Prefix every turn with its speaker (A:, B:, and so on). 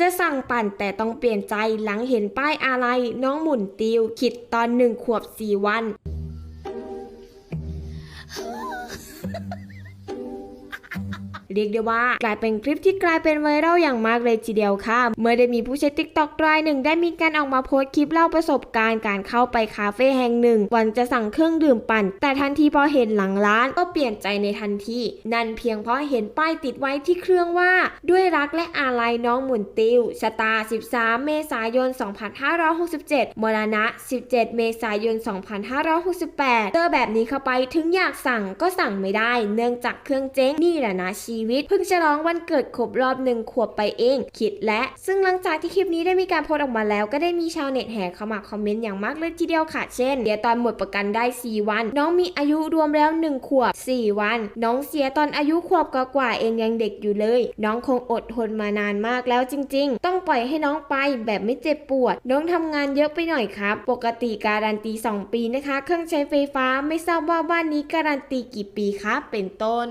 A: จะสั่งปั่นแต่ต้องเปลี่ยนใจหลังเห็นป้ายอะไร น้องหมุนติวคิดตอนหนึ่งขวบสี่วัน เรียกได้ว่ากลายเป็นคลิปที่กลายเป็นไวรัลอย่างมากเลยทีเดียวค่ะ เมื่อได้มีผู้ใช้ติ๊กต็อกรายหนึ่งได้มีการออกมาโพสต์คลิปเล่าประสบการณ์การเข้าไปคาเฟ่แห่งหนึ่งหวันจะสั่งเครื่องดื่มปั่น แต่ทันทีพอเห็นหลังร้านก็เปลี่ยนใจในทันที นั่นเพียงเพราะเห็นป้ายติดไว้ที่เครื่องว่า ด้วยรักและอาลัยน้องหมุนติวชะตา 13 เมษายน 2567 มรณะ 17 เมษายน 2568 เจอแบบนี้เข้าไปถึงอยากสั่งก็สั่งไม่ได้ เนื่องจากเครื่องเจ๊งนี่แหละนะชีวิต เพิ่งจะร้องวันเกิดครบรอบหนึ่งขวบไปเอง คิดและซึ่งหลังจากที่คลิปนี้ได้มีการโพสต์ออกมาแล้ว ก็ได้มีชาวเน็ตแห่เข้ามาคอมเมนต์อย่างมากเลยทีเดียวค่ะ เช่นเดี๋ยตอนหมดประกันได้ 4 วัน น้องมีอายุรวมแล้ว 1 ขวบ 4 วัน น้องเสียตอนอายุขวบกว่าเองยังเด็กอยู่เลย น้องคงอดทนมานานมากแล้วจริง ๆ ต้องปล่อยให้น้องไปแบบไม่เจ็บปวด น้องทำงานเยอะไปหน่อยครับ ปกติการันตี 2 ปีนะคะ เครื่องใช้ไฟฟ้าไม่ทราบว่าบ้านนี้การันตีกี่ปีคะเป็นต้น